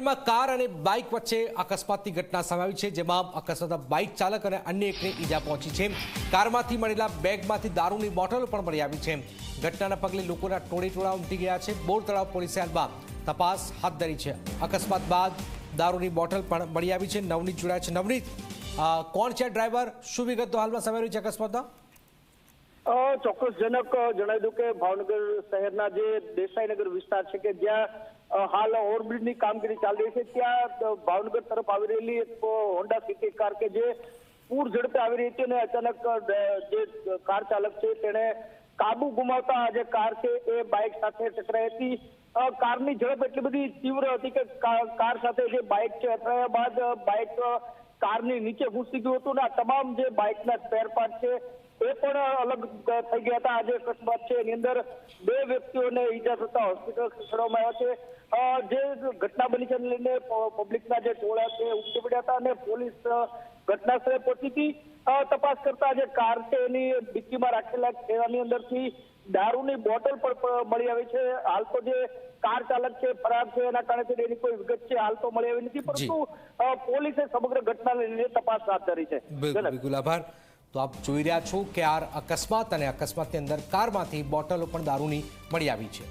ભાવનગરમાં કાર અને બાઇક વચ્ચે અકસ્માતની ઘટના સામે છે, જેમાં અકસ્માતમાં બાઇક ચાલક અને અન્ય એકને ઈજા પહોંચી છે. કારમાંથી મળેલા બેગમાંથી દારૂની બોટલો પણ મળી આવી છે. ઘટનાના પગલે લોકોના ટોળે ટોળા ઉમટી ગયા છે. બોર તળાવ પોલીસે હાલમાં તપાસ હાથ ધરી છે. અકસ્માત બાદ દારૂની બોટલ પણ મળી આવી છે. નવનીત જોડાયા છે. નવનીત કોણ છે ડ્રાઈવર? શું વિગતો હાલમાં સામે છે અકસ્માતમાં? ચોક્કસજનક જણાવી દઉં કે ભાવનગર શહેરના જે દેસાઈનગર વિસ્તાર છે કે જ્યાં હાલ ઓવરબ્રિજની કામગીરી ચાલી રહી છે, ત્યાં ભાવનગર તરફ આવી રહેલી એક હોન્ડા સિટી કાર કે જે પૂર ઝડપે આવી રહી હતી અને અચાનક જે કાર ચાલક છે તેણે કાબુ ગુમાવતા જે કાર છે એ બાઇક સાથે ટકરાઈ હતી. કારની ઝડપ એટલી બધી તીવ્ર હતી કે કાર સાથે જે બાઇક છે, અથડાયા બાદ બાઇક કારની નીચે ઘૂસી ગયું હતું અને આ તમામ જે બાઇકના સ્પેર પાર્ટ છે પણ અલગ થઈ ગયા હતા. આજે અકસ્માત છે. એની અંદર બે વ્યક્તિઓને ઈજા થતા હોસ્પિટલ ખસેડવામાં આવ્યા છે. જે ઘટના બની છે લઈને પબ્લિકના જે ટોળા છે ઉમટી પડ્યા હતા અને પોલીસ ઘટનાસ્થળે પહોંચી હતી. તપાસ કરતા જે કાર છે એની ડિક્કીમાં રાખેલા થેલાની અંદરથી દારૂની બોટલ પણ મળી આવી છે. હાલ તો જે કાર ચાલક છે ફરાર છે. એના કારણે એની કોઈ વિગત છે હાલ તો મળી આવી નથી. પરંતુ પોલીસે સમગ્ર ઘટનાને લઈને તપાસ હાથ ધરી છે. બિલકુલ આભાર. તો આપ જોઈ રહ્યા છો કે આ અકસ્માત અને અકસ્માતની અંદર કારમાંથી બોટલો પણ દારૂની મળી આવી છે.